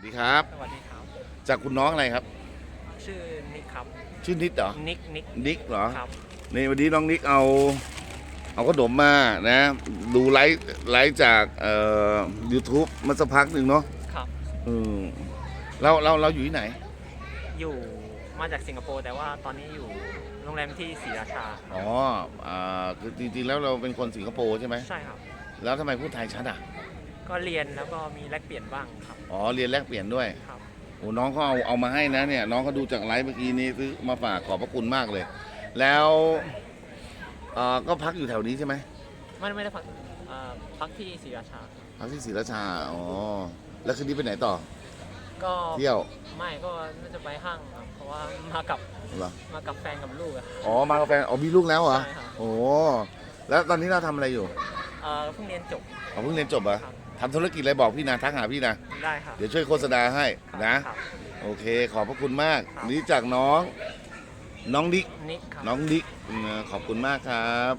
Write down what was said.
วัสดีครับ สวัสดีครับ จากคุณน้องอะไรครับ ชื่อนิกครับ ชื่อนิดเหรอ นิกนิกนิกเหรอครับนี่วันนี้น้องนิกเอา เอาขนมมานะ ดูไลฟ์ไลฟ์จากเอ่อยูทูบมาสักพักหนึ่งเนาะครับ อืมเราเราเราอยู่ที่ไหน อยู่มาจากสิงคโปร์แต่ว่าตอนนี้อยู่โรงแรมที่ศรีราชา อ๋ออ่าคือจริงๆแล้วเราเป็นคนสิงคโปร์ใช่ไหมใช่ครับ แล้วทำไมพูดไทยชัดอะ ก็เรียนแล้วก็มีแลกเปลี่ยนบ้างครับ อ๋อเรียนแลกเปลี่ยนด้วยครับ โอ้น้องเขาเอาเอามาให้นะเนี่ย น้องเขาดูจากไลฟ์เมื่อกี้นี้ซื้อมาฝากขอบพระคุณมากเลย แล้วเอ่อก็พักอยู่แถวนี้ใช่ไหมไม่ไม่ได้พักเอ่อพักที่ศรีราชา พักที่ศรีราชาอ๋อแล้วคืนนี้ไปไหนต่อก็เที่ยวไม่ก็น่าจะไปห้างครับเพราะว่ามากับเหรอมากับแฟนกับลูกอะ อ๋อมากับแฟนอ๋อมีลูกแล้วเหรอใช่ครับโอ้แล้วตอนนี้เราทำอะไรอยู่เอ่อเพิ่งเรียนจบ อ๋อเพิ่งเรียนจบเหรอครับ ทำธุรกิจอะไรบอกพี่นะทักหาพี่นะได้ครับ เดี๋ยวช่วยโฆษณาให้ครับนะ ครับโอเค ขอบพระคุณมากครับ นี่จากน้อง น้องดิก นิกครับ น้องดิกอืมขอบคุณมากครับ